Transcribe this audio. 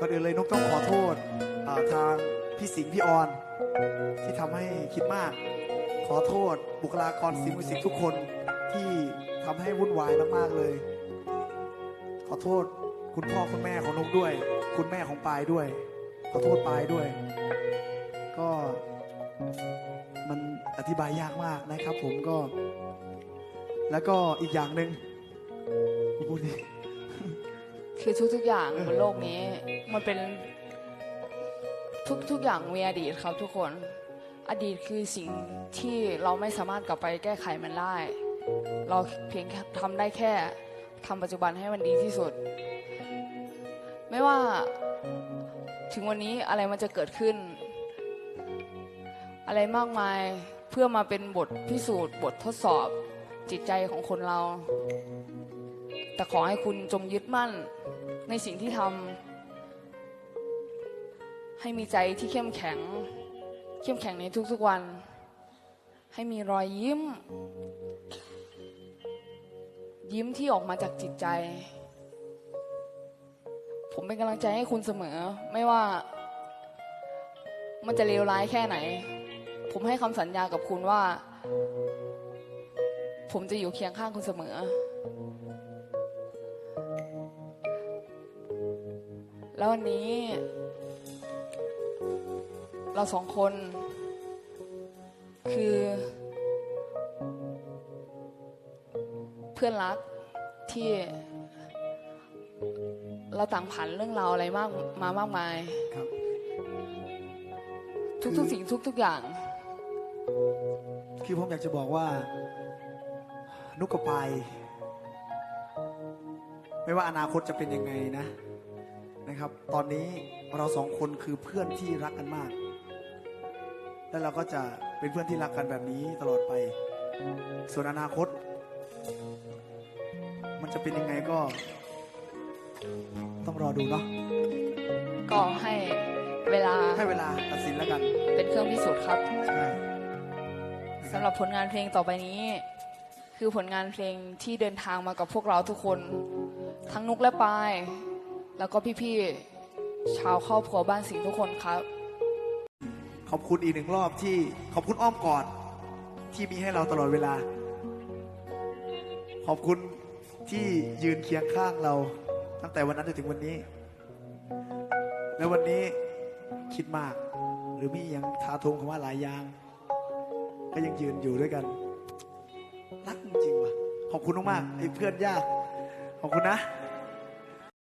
ก่อนอื่นเลยนกต้องขอโทษทางพี่สิงห์พี่ออน ที่ทำให้คิดมาก ขอโทษบุคลากรสิงห์มิสิกทุกคนที่ทำให้วุ่นวายมากๆเลย ขอโทษคุณพ่อคุณแม่ของนกด้วย คุณแม่ของปายด้วย ขอโทษปายด้วย ก็มันอธิบายยากมากนะครับ ผมก็ แล้วก็อีกอย่างหนึ่งพูดดิ คือทุกๆอย่างบนโลกนี้ มันเป็นทุกทุกอย่างมีอดีตครับทุกคน อดีตคือสิ่งที่เราไม่สามารถกลับไปแก้ไขมันได้ เราเพียงทำได้แค่ทำปัจจุบันให้มันดีที่สุด ไม่ว่าถึงวันนี้อะไรมันจะเกิดขึ้น อะไรมากมายเพื่อมาเป็นบทพิสูจน์ บททดสอบจิตใจของคนเรา แต่ขอให้คุณจงยึดมั่นในสิ่งที่ทำให้มีใจที่เข้มแข็ง เข้มแข็งในทุกๆวัน ให้มีรอยยิ้ม ยิ้มที่ออกมาจากจิตใจ ผมเป็นกำลังใจให้คุณเสมอ ไม่ว่า มันจะเลวร้ายแค่ไหน ผมให้คำสัญญากับคุณว่า ผมจะอยู่เคียงข้างคุณเสมอ แล้ววันนี้ เราสองคน คือเพื่อนรักที่เราต่างผ่านเรื่องราวอะไรมากมามากมายครับ ทุกๆสิ่งทุกๆอย่าง คือผมอยากจะบอกว่า นุกกับปายไม่ว่าอนาคตจะเป็นยังไงนะ นะครับ ตอนนี้เราสองคนคือเพื่อนที่รักกันมาก และเราก็จะเป็นเพื่อนที่รักกันแบบนี้ตลอดไป ส่วนอนาคต มันจะเป็นยังไงก็ ต้องรอดูเนาะก็ให้เวลาให้เวลาตัดสินแล้วกันเป็นเครื่องพิสูจน์ครับใช่สำหรับผลงานเพลงต่อไปนี้ คือผลงานเพลงที่เดินทางมากับพวกเราทุกคน ทั้งนุกและปาย แล้วก็พี่ๆชาวครอบครัวบ้านสิงห์ทุกคนครับ ขอบคุณอีกหนึ่งรอบที่ขอบคุณอ้อมกอดที่มีให้เราตลอดเวลา ขอบคุณที่ยืนเคียงข้างเรา ตั้งแต่วันนั้นจนถึงวันนี้ แล้ววันนี้คิดมาก หรือมีอยังทาทงคำว่าหลายอย่าง ก็ยังยืนอยู่ด้วยกัน รักจริงว่ะ ขอบคุณมากๆไอ้เพื่อนยาก ขอบคุณนะ